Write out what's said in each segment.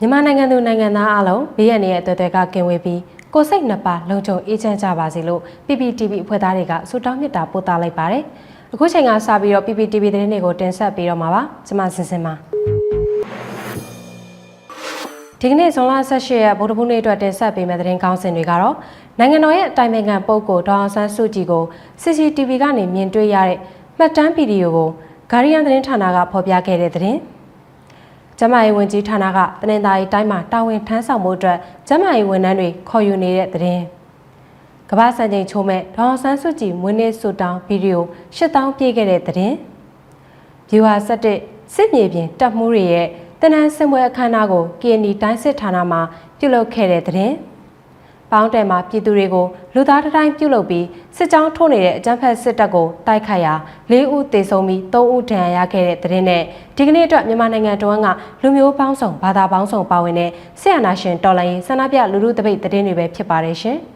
မြန်မာနိုင်ငံသူနိုင်ငံသားအလုံးဘေးရန်ရဲ့အသွေးတွေကကင်ဝေးပြီးကိုယ်စိတ်နှစ်ပါးလုံခြုံအေးချမ်းကြပါစေလို့ PPTV အဖွဲ့သားတွေကဆုတောင်းမေတ္တာပို့သလိုက်ပါတယ်။အခုချိန်ကစပြီးတော့ PPTV သတင်းတွေကိုတင်ဆက်ပေးတော့မှာပါ။ကျွန်မစင်စင်ပါ။ဒီကနေ့ဇွန်လ18ရက်ဗုဒ္ဓဘုနေ့အတွက်တင်ဆက်ပေးမယ့်သတင်းကောင်းစင်တွေကတော့နိုင်ငံတော်ရဲ့အတိုင်ပင်ခံပုဂ္ဂိုလ်ဒေါအောင်ဆန်းစုကြည်ကို CCTV ကနေမြင်တွေ့ရတဲ့မှတ်တမ်းဗီဒီယိုကိုဂါရီယန်သတင်းဌာနကဖော်ပြခဲ့တဲ့သတင်း။ ကျမရေးဝန်ကြီးဌာနကတနင်္သာရီတိုင်းမှာတာဝန်ထမ်းဆောင်မှုအတွက်ကျမရေးဝန်ထမ်းတွေခေါ်ယူနေတဲ့သတင်း။ကမ္ဘာစံချိန်ချိုးမဲ့ဒေါအောင်ဆန်းစုကြည်မွေးနေ့ဆုတောင်းဗီဒီယို8000ပြည့်ခဲ့တဲ့သတင်း။ viewer 7စစ်မြေပြင်တပ်မှုတွေရဲ့တနန်းစင်ပွဲအခမ်းအနားကို KNY တိုင်းစစ်ဌာနမှပြုလုပ်ခဲ့တဲ့သတင်း။ ပေါင်းတယ်မှာပြည်သူတွေကိုလူသားတိုင်းပြုလုပ်ပြီးစစ်ကြောင်းထိုးနေတဲ့အကြမ်းဖက်စစ်တပ်ကိုတိုက်ခိုက်ရာ၄ဦးသေဆုံးပြီး၃ဦးဒဏ်ရာရခဲ့တဲ့သတင်းနဲ့ဒီကနေ့အတွက်မြန်မာနိုင်ငံတော်ကလူမျိုးပေါင်းစုံဘာသာပေါင်းစုံပါဝင်တဲ့ဆရာနာရှင်တော်လိုင်းရေးဆန္ဒပြလူလူတပိတ်သတင်းတွေပဲဖြစ်ပါတယ်ရှင်။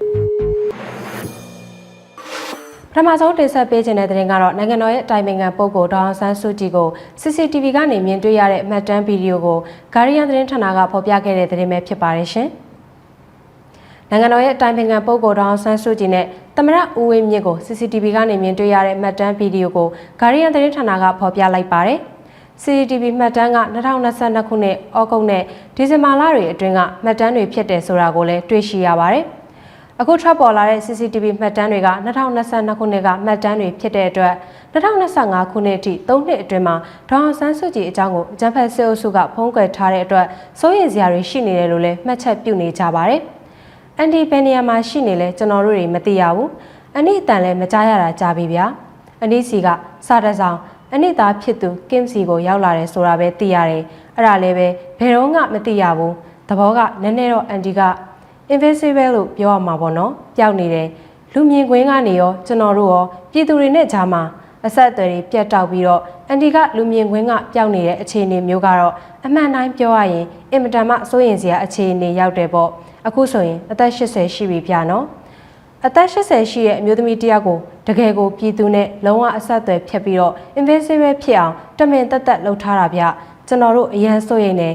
ပထမဆုံးတင်ဆက်ပေးခြင်းတဲ့သတင်းကတော့နိုင်ငံတော်ရဲ့အတိုင်ပင်ခံပုဂ္ဂိုလ်ဒေါအောင်ဆန်းစုကြည်ကို CCTV ကနေမြင်တွေ့ရတဲ့အမှတ်တမ်းဗီဒီယိုကိုဂါရီယန်သတင်းဌာနကဖော်ပြခဲ့တဲ့သတင်းပဲဖြစ်ပါတယ်ရှင်။ နိုင်ငံတော်ရဲ့အတိုင်ပင်ခံပုဂ္ဂိုလ်ဒေါအောင်ဆန်းစုကြည်နဲ့သမရဦးဝင်းမြင့်ကို CCTV ကနေမြင်တွေ့ရတဲ့မှတ်တမ်းဗီဒီယိုကိုဂါရီယန်သတင်းဌာနကဖော်ပြလိုက်ပါတယ်။ CCTV မှတ်တမ်းက2022ခုနှစ်ဩဂုတ်နဲ့ဒီဇင်ဘာလတွေအတွင်းကမှတ်တမ်းတွေဖြစ်တယ်ဆိုတာကိုလည်းတွေ့ရှိရပါတယ်။အခုထွက်ပေါ်လာတဲ့ CCTV မှတ်တမ်းတွေက2022ခုနှစ်ကမှတ်တမ်းတွေဖြစ်တဲ့အတွက်2025ခုနှစ်အထိ3နှစ်အတွင်းမှာဒေါအောင်ဆန်းစုကြည်အကြောင်းကိုအကြံဖက်စစ်အုပ်စုကဖုံးကွယ်ထားတဲ့အတွက်စိုးရိမ်စရာတွေရှိနေတယ်လို့လည်းမှတ်ချက်ပြုနေကြပါတယ်။ အန်ဒီဘယ်နေရာမှာရှိနေလဲကျွန်တော်တို့တွေမသိရဘူး။အနိအတန်လည်းမကြားရတာကြားပြီဗျာ။အနိစီကစာတဆောင်အနိသားဖြစ်သူကင်းစီကိုရောက်လာတယ်ဆိုတာပဲသိရတယ်။အဲ့ဒါလည်းပဲဘယ်တော့မှမသိရဘူး။သဘောကနည်းနည်းတော့အန်ဒီက invisible လို့ပြောရမှာပေါ့နော်ပျောက်နေတယ်လူမြင်ကွင်းကနေရောကျွန်တော်တို့ရောပြည်သူတွေနဲ့ကြားမှာအဆက်အသွယ်တွေပြတ်တောက်ပြီးတော့အန်တီကလူမြင်ကွင်းကပျောက်နေတဲ့အခြေအနေမျိုးကတော့အမှန်တိုင်းပြောရရင်အင်မတန်မှစိုးရင်စရာအခြေအနေရောက်တယ်ပေါ့ အခုဆိုရင်အသက်80ရှိပြီပြနော်အသက်80ရှိတဲ့အမျိုးသမီးတယောက်ကိုတကယ်ကိုပြည်သူနဲ့လုံးဝအဆက်အသွယ်ဖြတ်ပြီးတော့ invisible ဖြစ်အောင်တမင်တက်တက်လှုပ်ထားတာဗျကျွန်တော်တို့အရန်စိုးရင်နေ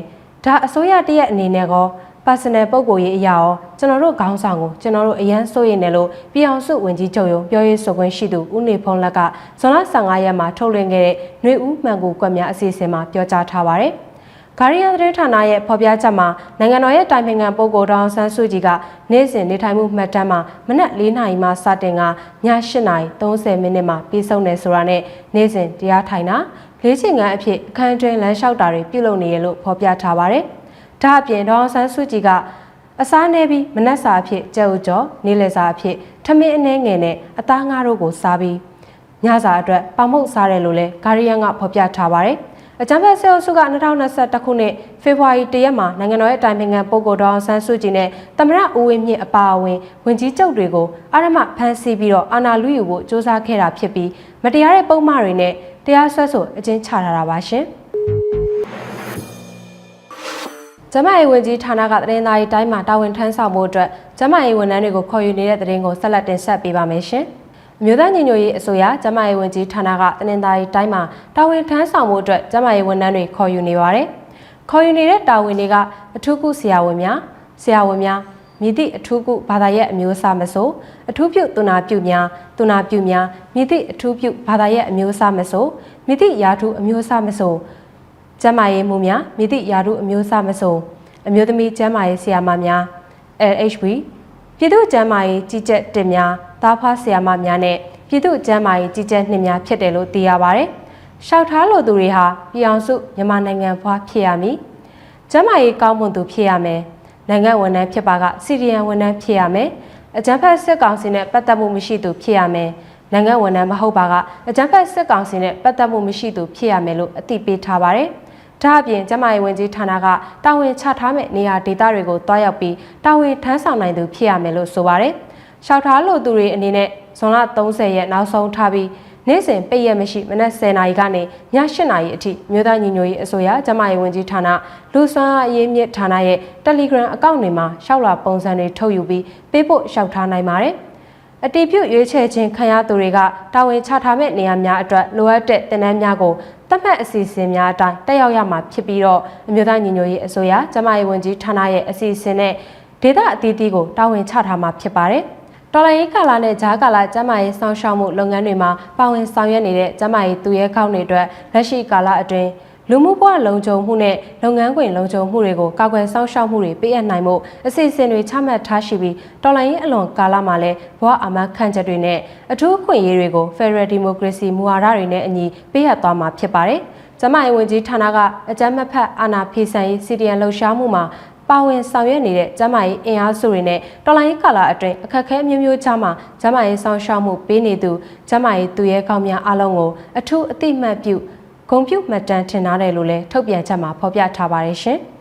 ဒါအစိုးရတရက်အနေနဲ့ကော personal ပုံကိုရေးအရာရောကျွန်တော်တို့ခေါင်းဆောင်ကိုကျွန်တော်တို့အရန်စိုးရင်လည်းလို့ပြည်အောင်စုဝင်ကြီးချုပ်ရုံပြောရေးဆိုခွင့်ရှိသူဦးနေဖုံးလက်ကဇွန်လ15ရက်မှာထုတ်လွှင့်ခဲ့တဲ့ຫນွေဦးမှန်ကိုကွက်များအစီအစဉ်မှာပြောကြားထားပါတယ်။ ဂါရီယန်သတင်းဌာနရဲ့ဖော်ပြချက်မှာနိုင်ငံတော်ရဲ့တိုင်ပင်ခံပုဂ္ဂိုလ်ဒေါအောင်ဆန်းစုကြည်ကနေ့စဉ်နေထိုင်မှုမှတ်တမ်းမှာမနက်၄နာရီမှစတင်ကည8နာရီ30မိနစ်မှာပြီးဆုံးတယ်ဆိုတာနဲ့နေ့စဉ်တရားထိုင်တာလေးချိန်ခန်းအဖြစ်အခန်းတွင်လမ်းလျှောက်တာတွေပြုလုပ်နေရလို့ဖော်ပြထားပါတယ်။ဒါအပြင်ဒေါအောင်ဆန်းစုကြည်ကအစားနေပြီးမနက်စာအဖြစ်ကြက်ဥကျော်နေလယ်စာအဖြစ်ထမင်းအနှဲငယ်နဲ့အသားငါးတို့ကိုစားပြီးညစာအတွက်ပေါင်မုတ်စားတယ်လို့လည်းဂါရီယန်ကဖော်ပြထားပါတယ်။ အကြံဖက်ဆဲအုပ်စုက2021ခုနှစ်ဖေဖော်ဝါရီ၁ရက်မှာနိုင်ငံတော်ရဲ့အတိုင်ပင်ခံပုဂ္ဂိုလ်ဒေါအောင်ဆန်းစုကြည်နဲ့သမရဦးဝင်းမြင့်အပါအဝင်ဝင်ကြီးချုပ်တွေကိုအာရမဖမ်းဆီးပြီးတော့အာဏာလုယူဖို့စ조사ခဲ့တာဖြစ်ပြီးမတရားတဲ့ပုံမှားတွေနဲ့တရားစွဲဆိုအကျဉ်းချထားတာပါရှင်။ကျမရေးဝန်ကြီးဌာနကသတင်းသားရေးတိုင်းမှာတာဝန်ထမ်းဆောင်မှုအတွက်ကျမရေးဝန်ထမ်းတွေကိုခေါ်ယူနေတဲ့သတင်းကိုဆက်လက်တင်ဆက်ပေးပါမယ်ရှင်။အ မျိုးသားညီညွတ်ရေးအစိုးရကျမရေးဝန်ကြီးဌာနကသတင်းသားရေးတိုင်းမှာတာဝန်ထမ်းဆောင်မှုအတွက်ကျမရေးဝန်ထမ်းတွေခေါ်ယူနေပါတယ်။ခေါ်ယူနေတဲ့တာဝန်တွေကအထူးကုဆရာဝန်များဆရာဝန်များမြည်သည့်အထူးကုဘာသာရဲ့အမျိုးအစားမဆိုအထူးပြုသူနာပြုများသူနာပြုများမြည်သည့်အထူးပြုဘာသာရဲ့အမျိုးအစားမဆိုမြည်သည့်ယာထုအမျိုးအစားမဆိုကျန်းမာရေးမှုများမြစ်သည့်ယာရုအမျိုးအစားမစုံအမျိုးသမီးကျန်းမာရေးဆရာမများ LHB ပြည်သူ့ကျန်းမာရေးကြီးကြပ်တင်များ သားဖားဆရာမများနဲ့ပြည်သူ့ကျန်းမာရေးကြီးကြပ်နှင့်များဖြစ်တယ်လို့သိရပါတယ်။ရှောက်ထားလိုသူတွေဟာပြည်အောင်စုမြန်မာနိုင်ငံဖွားဖြစ်ရမည်။ကျန်းမာရေးကောင်းမွန်သူဖြစ်ရမယ်။နိုင်ငံဝန်ထမ်းဖြစ်ပါကစီရီယံဝန်ထမ်းဖြစ်ရမယ်။အကြံဖက်စစ်ကောင်စီနဲ့ပတ်သက်မှုမရှိသူဖြစ်ရမယ်။နိုင်ငံဝန်ထမ်းမဟုတ်ပါကအကြံဖက်စစ်ကောင်စီနဲ့ပတ်သက်မှုမရှိသူဖြစ်ရမယ်လို့အသိပေးထားပါတယ်။ဒါအပြင်ကျမရေးဝန်ကြီးဌာနကတာဝန်ချထားမဲ့နေရာဒေသတွေကိုတွားရောက်ပြီးတာဝန်ထမ်းဆောင်နိုင်သူဖြစ်ရမယ်လို့ဆိုပါတယ်။ ရှောက်ထားလို့သူတွေအနေနဲ့ဇွန်လ30ရက်နောက်ဆုံးထားပြီးနေ့စဉ်ပိတ်ရက်မရှိမနက်10:00နာရီကနေည8:00နာရီအထိမြို့သားညီညွတ်ရေးအစိုးရကျမရေးဝန်ကြီးဌာနလူစွမ်းအားအရေးမြစ်ဌာနရဲ့ Telegram အကောင့်တွေမှာရှောက်လာပုံစံတွေထုတ်ယူပြီးပေးဖို့ရှောက်ထားနိုင်ပါတယ်။အတီးပြုတ်ရွေးချယ်ခြင်းခံရသူတွေကတာဝန်ချထားမဲ့နေရာများအတွက်လိုအပ်တဲ့တင်နန်းများကိုတတ်မှတ်အစီအစဉ်များအတိုင်းတက်ရောက်ရမှာဖြစ်ပြီးတော့အမျိုးသားညီညွတ်ရေးအစိုးရကျန်းမာရေးဝန်ကြီးဌာနရဲ့အစီအစဉ်နဲ့ဒေသအသီးသီးကိုတာဝန်ချထားမှာဖြစ်ပါတယ်။ တော်လိုင်းရေးကာလနဲ့ဂျားကာလကျန်းမာရေးစောင့်ရှောက်မှုလုပ်ငန်းတွေမှာပါဝင်ဆောင်ရွက်နေတဲ့ကျန်းမာရေးသူရဲကောင်းတွေအတွက်လက်ရှိကာလအတွင်းလူမှုဘဝလုံခြုံမှုနဲ့လုပ်ငန်းခွင်လုံခြုံမှုတွေကိုကာကွယ်စောင့်ရှောက်မှုတွေပေးအပ်နိုင်မှုအစီအစဉ်တွေချမှတ်ထားရှိပြီးတော်လိုင်းရေးအလွန်ကာလမှာလည်းဘဝအာမခံချက်တွေနဲ့အထူးအခွင့်အရေးတွေကို Federal Democracy မူဝါဒတွေနဲ့အညီပေးအပ်သွားမှာဖြစ်ပါတယ်။ကျမရေးဝန်ကြီးဌာနကအကြမ်းမဖက်အာဏာဖီဆန်ရေးစီဒီအန်လှုပ်ရှားမှုမှာ ပါဝင်ဆောင်ရွက်နေတဲ့ကျမရေးအင်အားစုတွေနဲ့တော်လိုင်းရေးကာလအတွင်းအခက်အခဲမျိုးမျိုးကြားမှာကျမရေးဆောင်ရှောက်မှုပေးနေသူကျမရေးသူရဲကောင်းများအားလုံးကိုအထူးအသိမှတ်ပြုဂုံပြုမှတ်တမ်းထင်ထားတယ်လို့လည်းထုတ်ပြန်ချက်မှာဖော်ပြထားပါတယ်ရှင်။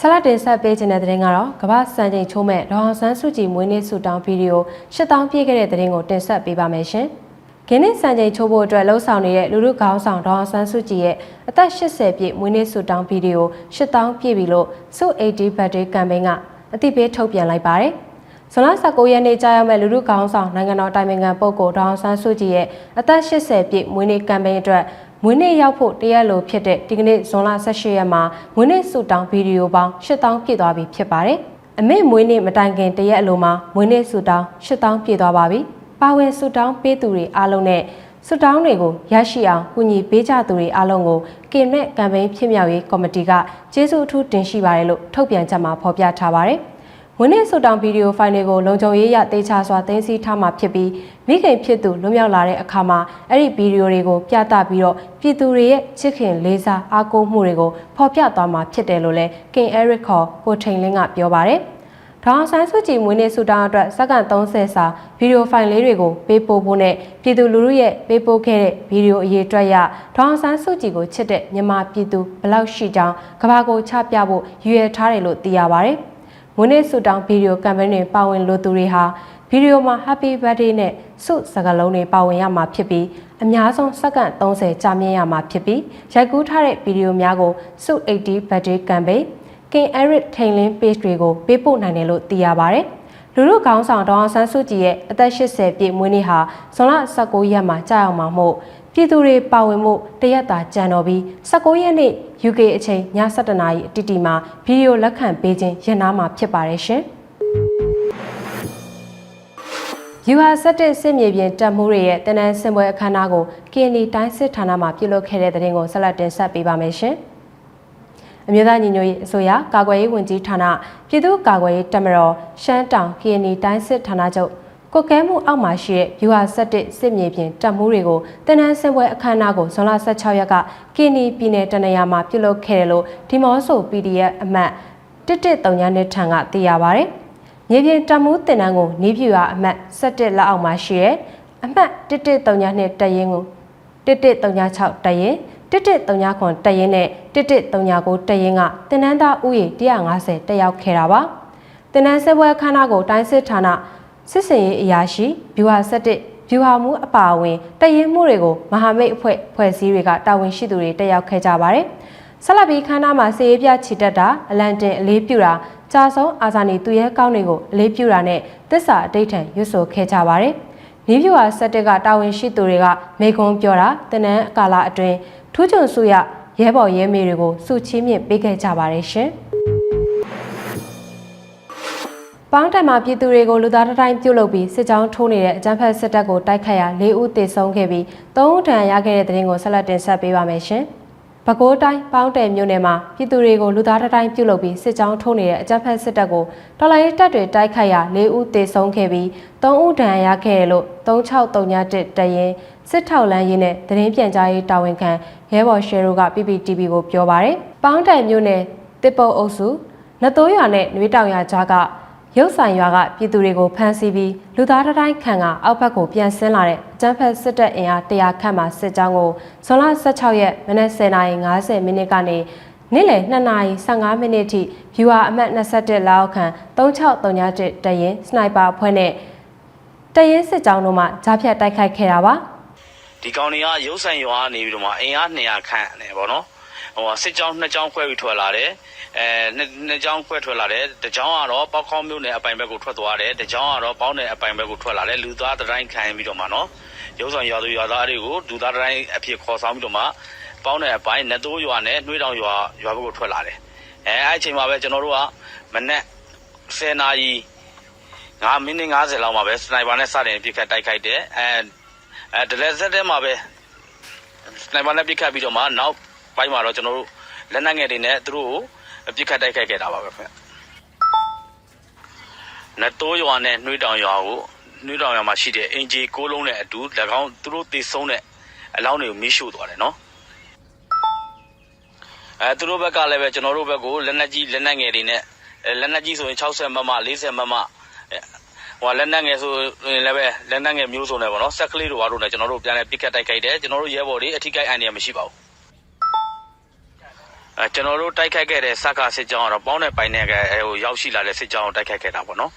ဆလတ်တင်ဆက်ပေးခြင်းတဲ့တဲ့ရင်ကတော့ကမ္ဘာစံချိန်ချိုးမဲ့ဒေါအောင်ဆန်းစုကြည်မွေးနေ့ဆုတောင်းဗီဒီယို8000ပြည့်ခဲ့တဲ့တဲ့ရင်ကိုတင်ဆက်ပေးပါမယ်ရှင်။ ခင်းနေ့စံချိန်ချိုးဖို့အတွက်လှုံ့ဆော်နေတဲ့လူလူခေါင်းဆောင်ဒေါအောင်ဆန်းစုကြည်ရဲ့အသက်80ပြည့်မွေးနေ့ဆုတောင်းဗီဒီယို8000ပြည့်ပြီလို့စု80 birthday campaign ကအသိပေးထုတ်ပြန်လိုက်ပါတယ်။ဇွန်လ19ရက်နေ့ကြာရောက်မဲ့လူလူခေါင်းဆောင်နိုင်ငံတော်တိုင်ပင်ခံပုဂ္ဂိုလ်ဒေါအောင်ဆန်းစုကြည်ရဲ့အသက်80ပြည့်မွေးနေ့ကမ်ပိန်းအတွက်မွေးနေ့ရောက်ဖို့တရက်လိုဖြစ်တဲ့ဒီကနေ့ဇွန်လ18ရက်မှာမွေးနေ့ဆုတောင်းဗီဒီယိုပေါင်း8000ပြည့်သွားပြီဖြစ်ပါတယ်။အမေမွေးနေ့မတိုင်ခင်တရက်အလိုမှာမွေးနေ့ဆုတောင်း8000ပြည့်သွားပါပြီ။ ပါဝင်ဆုတောင်းပေးသူတွေအားလုံးနဲ့ဆုတောင်းတွေကိုရရှိအောင်ကူညီပေးကြသူတွေအားလုံးကိုကင်နဲ့ကမ်ပိန်းဖြစ်မြောက်ရေးကော်မတီကကျေးဇူးအထူးတင်ရှိပါတယ်လို့ထုတ်ပြန်ချက်မှာဖော်ပြထားပါတယ်။ဝင်းနေဆူတောင်ဗီဒီယိုဖိုင်တွေကိုလုံခြုံရေးရတေချာစွာသိမ်းဆည်းထားမှာဖြစ်ပြီးမိခင်ဖြစ်သူလွတ်မြောက်လာတဲ့အခါမှာအဲ့ဒီဗီဒီယိုတွေကိုပြသပြီးတော့ပြည်သူတွေရဲ့ချစ်ခင်လေးစားအားကိုးမှုတွေကိုဖော်ပြသွားမှာဖြစ်တယ်လို့လည်းကင်အဲရစ်ခေါ်ကိုထိန်လင်းကပြောပါတယ်။ ဒေါအောင်ဆန်းစုကြည်မွေးနေ့ဆူတောင်းအတွက်စက္ကန့်30စာဗီဒီယိုဖိုင်လေးတွေကိုပေးပို့ဖို့နဲ့ပြည်သူလူထုရဲ့ပေးပို့ခဲ့တဲ့ဗီဒီယိုအရေးအတွက်ရဒေါအောင်ဆန်းစုကြည်ကိုချစ်တဲ့မြန်မာပြည်သူဘလောက်ရှိကြောင်းကဘာကိုချပြဖို့ရည်ရွယ်ထားတယ်လို့သိရပါတယ်။မွေးနေ့ဆုတောင်းဗီဒီယိုကမ်ပိန်းတွင်ပါဝင်လိုသူတွေဟာဗီဒီယိုမှာ Happy Birthday နဲ့ဆုစကားလုံးတွေပါဝင်ရမှာဖြစ်ပြီးအများဆုံးစက္ကန့်30ကြာမြင့်ရမှာဖြစ်ပြီးရိုက်ကူးထားတဲ့ဗီဒီယိုများကိုဆု80 Birthday Campaign King Eric ထိန်လင်း page တွေကိုပေးပို့နိုင်တယ်လို့သိရပါဗျ။လူလူခေါင်းဆောင်ဒေါအောင်ဆန်းစုကြည်ရဲ့အသက်80ပြည့်မွေးနေ့ဟာဇွန်လ19ရက်မှာကြာအောင်မှာမို့ပြည်သူတွေပါဝင်မှုတရက်တာကြံတော်ပြီး19ရက်နေ့ UK အချိန်ည7:00နာရီအတိအတီမှာဗီဒီယိုလက်ခံပေးခြင်းရန်နာမှာဖြစ်ပါတယ်ရှင်။ UR 17 စစ်မြေပြင်တပ်မှုတွေရဲ့တနန်းစင်ပွဲအခမ်းအနားကို KNY တိုင်းစစ်ဌာနမှပြုလုပ်ခဲ့တဲ့တဲ့ရင်ကိုဆက်လက်တင်ဆက်ပေးပါမယ်ရှင်။ အမျိုးသားညီညွတ်ရေးအစိုးရကာကွယ်ရေးဝန်ကြီးဌာနပြည်သူ့ကာကွယ်ရေးတပ်မတော်ရှမ်းတောင် KNY တိုင်းစစ်ဌာနချုပ်ကိုကဲမှုအောက်မှာရှိတဲ့ UR 17စစ်မြေပြင်တပ်မှုတွေကိုတနန်းစင်ပွဲအခမ်းအနားကိုဇွန်လ16ရက်ကကင်းနီပြည်နယ်တနရာမှာပြုလုပ်ခဲ့တယ်လို့ဒီမော့ဆို PDF အမတ်1139နှစ်ထံကသိရပါဗျ။မြေပြင်တပ်မှုတင်နန်းကိုနေပြူရအမတ်17လက်အောက်မှာရှိတဲ့အမတ်1139နှစ်တရင်ကို1136တရင် 1139တရင်နဲ့1139တရင်ကတင်နန်းသားဥယျာဉ်150တက်ရောက်ခဲ့တာပါ။တင်နန်းစပွဲခမ်းနားကိုတိုင်းစစ်ဌာနစစ်စင်ရေးအရာရှိဗျူဟာ7ဗျူဟာမှုအပါအဝင်တရင်မှုတွေကိုမဟာမိတ်အဖွဲ့ဖွဲ့စည်းတွေကတာဝန်ရှိသူတွေတက်ရောက်ခဲ့ကြပါတယ်။ဆက်လက်ပြီးခမ်းနားမှာစေရေးပြချီတက်တာအလန်တင်အလေးပြူတာကြာဆုံးအာဇာနည်သူရဲကောင်းတွေကိုအလေးပြူတာနဲ့သစ္စာအတိတ်ထံရွတ်ဆိုခဲ့ကြပါတယ်။နီးပြူဟာစက်တက်ကတာဝန်ရှိသူတွေကမေခွန်းပြောတာတနန်းအကာလာအတွင်း ထူးချွန်စုရရဲဘော်ရဲမေတွေကိုစုချင်းမြင့်ပေးခဲ့ကြပါတယ်ရှင်။ပေါင်းတိုင်မှာပြည်သူတွေကိုလူသားတိုင်းပြုတ်လုပ်ပြီးစစ်ကြောင်းထိုးနေတဲ့အကြမ်းဖက်စစ်တပ်ကိုတိုက်ခတ်ရာ၄ဦးသေဆုံးခဲ့ပြီး၃ဦးဒဏ်ရာရခဲ့တဲ့တဲ့ရင်ကိုဆက်လက်တင်ဆက်ပေးပါမယ်ရှင်။ပဲခူးတိုင်းပေါင်းတယ်မြို့နယ်မှာပြည်သူတွေကိုလူသားတိုင်းပြုတ်လုပ်ပြီးစစ်ကြောင်းထိုးနေတဲ့အကြမ်းဖက်စစ်တပ်ကိုတော်လိုင်းတပ်တွေတိုက်ခတ်ရာ၄ဦးသေဆုံးခဲ့ပြီး၃ဦးဒဏ်ရာရခဲ့တယ်လို့3631တရင် စစ်ထောက်လန်းရေးနဲ့သတင်းပြန်ကြားရေးတာဝန်ခံရဲဘော်ရှယ်ရိုက PPTV ကိုပြောပါရယ်။ပေါင်းတယ်မြို့နယ်တစ်ပုတ်အုပ်စုနတိုးရွာနဲ့နွေတောင်ရွာကြားကရုပ်ဆိုင်ရွာကပြည်သူတွေကိုဖမ်းဆီးပြီးလူသားတိုင်းခံကအောက်ဘက်ကိုပြန်ဆင်းလာတဲ့ကျန်းဖက်စစ်တပ်အင်အား100ခန့်မှစစ်ကြောင်းကိုဇွန်လ16ရက်မနက်10:50မိနစ်ကနေနေ့လယ်2:15မိနစ်ထိ viewer အမှတ်21လောက်ခန့်3631တရင်စနိုက်ပါအဖွဲ့နဲ့တရင်စစ်ကြောင်းတို့မှကြားဖြတ်တိုက်ခိုက်ခဲ့တာပါ ဒီကောင်တွေကရုပ်ဆိုင်ရွာကနေပြီးတော့မှအင်အား200ခန့်နေပေါ့နော်ဟိုစစ်ကြောင်းနှစ်ကြောင်းခွဲပြီးထွက်လာတယ်အဲနှစ်နှစ်ကြောင်းခွဲထွက်လာတယ်တကြောင်းကတော့ပေါက်ခေါင်းမြို့နယ်အပိုင်ဘက်ကိုထွက်သွားတယ်တကြောင်းကတော့ပေါင်းနယ်အပိုင်ဘက်ကိုထွက်လာတယ်လူသားတိုင်းခံပြီးတော့မှနော်ရုပ်ဆောင်ရွာသူရွာသားတွေကိုဒူသားတိုင်းအဖြစ်ခေါ်ဆောင်ပြီးတော့မှပေါင်းတဲ့အပိုင်းနှစ်သိုးရွာနဲ့နှွေးတောင်ရွာရွာဘက်ကိုထွက်လာတယ်အဲအဲ့အချိန်မှာပဲကျွန်တော်တို့ကမနက်10နာရီ9မိနစ်50လောက်မှာပဲစနိုက်ပါနဲ့စတင်ပြစ်ခတ်တိုက်ခိုက်တယ်အဲ အဲဒလက်ဆက်တဲမှာပဲစနိုက်ပါနဲ့ပြစ်ခတ်ပြီးတော့မှနောက်ပိုင်းမှာတော့ကျွန်တော်တို့လက်နက်ငယ်တွေနဲ့သူတို့ကိုပြစ်ခတ်တိုက်ခိုက်ခဲ့တာပါပဲခင်ဗျနတ်တိုးရွာနဲ့နှွေးတောင်ရွာကိုနှွေးတောင်ရွာမှာရှိတဲ့အင်ဂျီကိုးလုံးနဲ့အတူ၎င်းသူတို့တေဆုံးတဲ့အလောင်းတွေကိုမီးရှို့သွားတယ်နော်အဲသူတို့ဘက်ကလည်းပဲကျွန်တော်တို့ဘက်ကိုလက်နက်ကြီးလက်နက်ငယ်တွေနဲ့အဲလက်နက်ကြီးဆိုရင်60မမ40မမအဲဟို လက်နက်ငယ်ဆိုရင်လည်းပဲလက်နက်ငယ်မျိုးစုံနဲ့ပေါ့နော်ဆက်ကလေးတို့ဘာလို့လဲကျွန်တော်တို့ပြန်လဲပစ်ခတ်တိုက်ခိုက်တယ်ကျွန်တော်တို့ရဲဘော်တွေအထိကိုက်အန်ရမရှိပါဘူးအဲကျွန်တော်တို့တိုက်ခိုက်ခဲ့တဲ့စက္ကစစ်ကြောင်းကတော့ပေါင်းတဲ့ပိုင်တဲ့ကအဲဟိုရောက်ရှိလာတဲ့စစ်ကြောင်းကိုတိုက်ခိုက်ခဲ့တာပေါ့နော်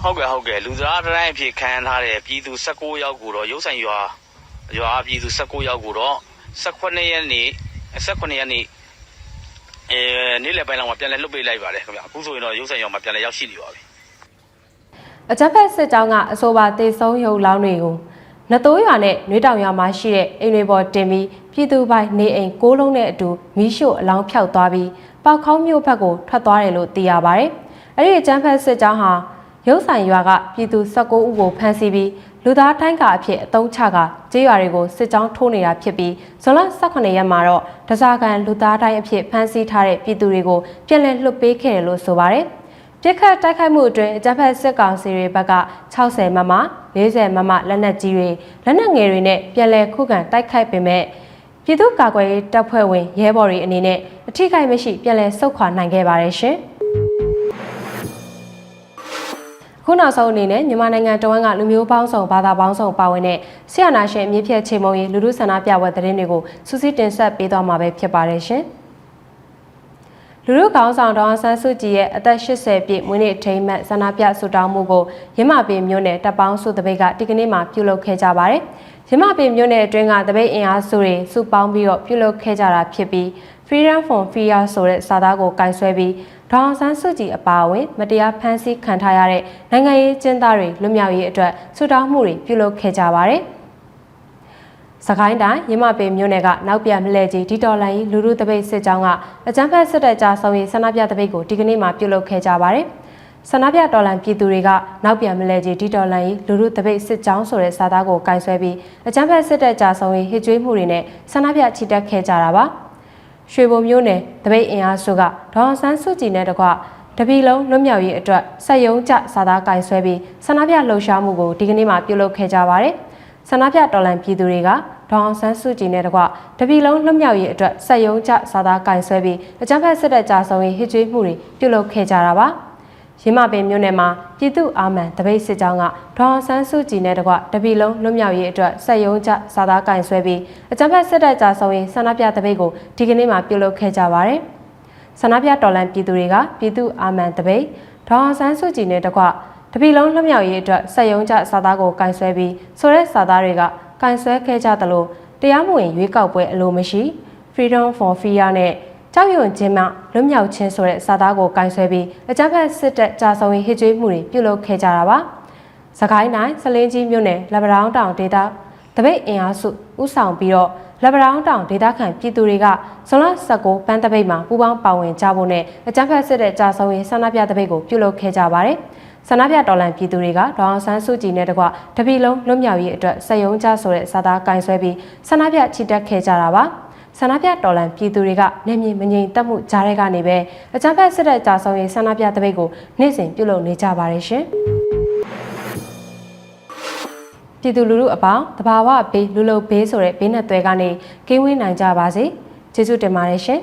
ဟုတ်ကဲ့ဟုတ်ကဲ့လူသားတိုင်းအဖြစ်ခံထားတဲ့ပြည်သူ16ယောက်ကိုတော့ရုပ်ဆိုင်ရွာရွာပြည်သူ16ယောက်ကိုတော့18ရက်နေ့18ရက်နေ့အဲနေ့လယ်ပိုင်းလောက်မှာပြန်လည်လွတ်ပေးလိုက်ပါတယ်ခင်ဗျအခုဆိုရင်တော့ရုပ်ဆိုင်ရွာမှာပြန်လည်ရောက်ရှိနေပါပြီ အကြမ်းဖက်စစ်ကြောင်းကအဆိုပါတေဆုံးရုပ်လောင်းတွေကိုနတိုးရွာနဲ့နှွေးတောင်ရွာမှာရှိတဲ့အိမ်တွေပေါ်တင်ပြီးပြည်သူပိုင်နေအိမ်ကိုးလုံးနဲ့အတူမီးရှို့အလောင်းဖျောက်သွားပြီးပေါက်ခေါင်းမြို့ဘက်ကိုထွက်သွားတယ်လို့သိရပါတယ်။အဲ့ဒီအကြမ်းဖက်စစ်ကြောင်းဟာရုပ်ဆိုင်ရွာကပြည်သူ19ဦးကိုဖမ်းဆီးပြီးလူသားတိုင်းကအဖြစ်အတုံးချကကြေးရွာတွေကိုစစ်ကြောင်းထိုးနေတာဖြစ်ပြီးဇွန်လ18ရက်မှာတော့တစားကန်လူသားတိုင်းအဖြစ်ဖမ်းဆီးထားတဲ့ပြည်သူတွေကိုပြန်လည်လွှတ်ပေးခဲ့တယ်လို့ဆိုပါတယ်။ ပြစ်ခတ်တိုက်ခိုက်မှုအတွင်းအကြမ်းဖက်စစ်ကောင်စီတွေဘက်က60မမ40မမလက်နက်ကြီးတွေလက်နက်ငယ်တွေနဲ့ပြန်လည်ခုခံတိုက်ခိုက်ပေမဲ့ပြည်သူ့ကာကွယ်ရေးတပ်ဖွဲ့ဝင်ရဲဘော်တွေအနေနဲ့အထိကိမရှိပြန်လည်ဆုတ်ခွာနိုင်ခဲ့ပါတယ်ရှင်။ခုနောက်ဆုံးအနေနဲ့မြန်မာနိုင်ငံတဝန်းကလူမျိုးပေါင်းစုံဘာသာပေါင်းစုံပါဝင်တဲ့ဆရာနာရှင်အမြင့်ဖြတ်ချိန်မုံရေးလူလူဆန္ဒပြပွဲသတင်းတွေကိုစူးစီးတင်ဆက်ပေးသွားမှာပဲဖြစ်ပါတယ်ရှင်။ လူလူကောင်းဆောင်ဒေါအောင်ဆန်းစုကြည်ရဲ့အသက်80ပြည့်မွေးနေ့အထိမ်းအမှတ်ဆန္ဒပြဆုတောင်းမှုကိုရမပင်မြို့နယ်တပ်ပေါင်းစုတပိတ်ကဒီကနေ့မှပြုလုပ်ခဲ့ကြပါတယ်။ရမပင်မြို့နယ်အတွင်းကတပိတ်အင်အားစုတွေစုပေါင်းပြီးတော့ပြုလုပ်ခဲ့ကြတာဖြစ်ပြီး Freedom from Fear ဆိုတဲ့စာသားကိုကင်ဆယ်ပြီးဒေါအောင်ဆန်းစုကြည်အပါအဝင်မတရားဖမ်းဆီးခံထားရတဲ့နိုင်ငံရေးကျင်းသားတွေလွတ်မြောက်ရေးအတွက်ဆုတောင်းမှုတွေပြုလုပ်ခဲ့ကြပါတယ်။ စကိုင်းတိုင်းရမပင်မြို့နယ်ကနောက်ပြန်မလဲကြီးဒီတော်လန်ကြီးလူလူတပိတ်စစ်ကြောင်းကအကြမ်းဖက်စစ်တပ်ကြားဆောင်ရေးဆန္ဒပြတပိတ်ကိုဒီကနေ့မှပြုလုပ်ခဲ့ကြပါတယ်။ဆန္ဒပြတော်လန်ပြည်သူတွေကနောက်ပြန်မလဲကြီးဒီတော်လန်ကြီးလူလူတပိတ်စစ်ကြောင်းဆိုတဲ့စာသားကိုကင်ဆယ်ပြီးအကြမ်းဖက်စစ်တပ်ကြားဆောင်ရေးဟစ်ကြွေးမှုတွေနဲ့ဆန္ဒပြချီတက်ခဲ့ကြတာပါ။ရွှေဘုံမြို့နယ်တပိတ်အင်အားစုကဒေါအောင်ဆန်းစုကြည်နဲ့တကွတပီလုံးလွတ်မြောက်ရေးအတွက်စက်ယုံကြစာသားကင်ဆယ်ပြီးဆန္ဒပြလှုပ်ရှားမှုကိုဒီကနေ့မှပြုလုပ်ခဲ့ကြပါတယ်။ ဆန္ဒပြတော်လန်ပြည်သူတွေကဒေါအောင်ဆန်းစုကြည်နဲ့တကွတပီလုံးလွတ်မြောက်ရေးအတွက်စက်ယုံကြစာသားကင်ဆွဲပြီးအကြမ်းဖက်စစ်တပ်ကြားဆောင်ရေးဟစ်ကြွေးမှုတွေပြုလုပ်ခဲ့ကြတာပါရင်းမပင်မြို့နယ်မှာပြည်သူအာမန်တပိတ်စစ်ကြောင်းကဒေါအောင်ဆန်းစုကြည်နဲ့တကွတပီလုံးလွတ်မြောက်ရေးအတွက်စက်ယုံကြစာသားကင်ဆွဲပြီးအကြမ်းဖက်စစ်တပ်ကြားဆောင်ရေးဆန္ဒပြတပိတ်ကိုဒီကနေ့မှပြုလုပ်ခဲ့ကြပါတယ်ဆန္ဒပြတော်လန်ပြည်သူတွေကပြည်သူအာမန်တပိတ်ဒေါအောင်ဆန်းစုကြည်နဲ့တကွ တပီလုံးလွတ်မြောက်ရေးအတွက်စက်ယုံကြစာသားကိုကင်ဆွဲပြီးဆိုတဲ့စာသားတွေကကန်ဆယ်ခဲ့ကြသလိုတရားမဝင်ရွေးကောက်ပွဲအလိုမရှိ Freedom for Fear နဲ့ကြောက်ရွံ့ခြင်းမှလွတ်မြောက်ခြင်းဆိုတဲ့စာသားကိုကင်ဆယ်ပြီးအကြမ်းဖက်စစ်တပ်ကြာဆုံးရေးဟစ်ကြွေးမှုတွေပြုလုပ်ခဲ့ကြတာပါ။စကိုင်းတိုင်းစလင်းကြီးမြို့နယ်လက်ပတောင်းတောင်ဒေသတပိတ်အင်အားစုဥဆောင်ပြီးတော့လက်ပတောင်းတောင်ဒေသခံပြည်သူတွေကဇွန်လ19ပန်းတပိတ်မှာပူးပေါင်းပါဝင်ကြဖို့နဲ့အကြမ်းဖက်စစ်တပ်ကြာဆုံးရေးဆန္ဒပြတပိတ်ကိုပြုလုပ်ခဲ့ကြပါတယ်။ ဆန္ဒပြတော်လှန်ပြည်သူတွေကဒေါအောင်ဆန်းစုကြည်နဲ့တကွတပီလုံးလွတ်မြောက်ရေးအတွက်စက်ယုံကြဆိုတဲ့စာသားကင်ဆွဲပြီးဆန္ဒပြချီတက်ခဲ့ကြတာပါဆန္ဒပြတော်လှန်ပြည်သူတွေကနေမြေမငြိမ်သက်မှုကြားတဲ့ကနေပဲအကြမ်းဖက်စစ်တပ်ကြာဆောင်ရေးဆန္ဒပြတပိတ်ကိုနေ့စဉ်ပြုလုပ်နေကြပါတယ်ရှင်ပြည်သူလူထုအပေါင်းတဘာဝဘေးလူလုံဘေးဆိုတဲ့ဘေးနဲ့သွဲကနေကင်းဝေးနိုင်ကြပါစေကျေးဇူးတင်ပါတယ်ရှင်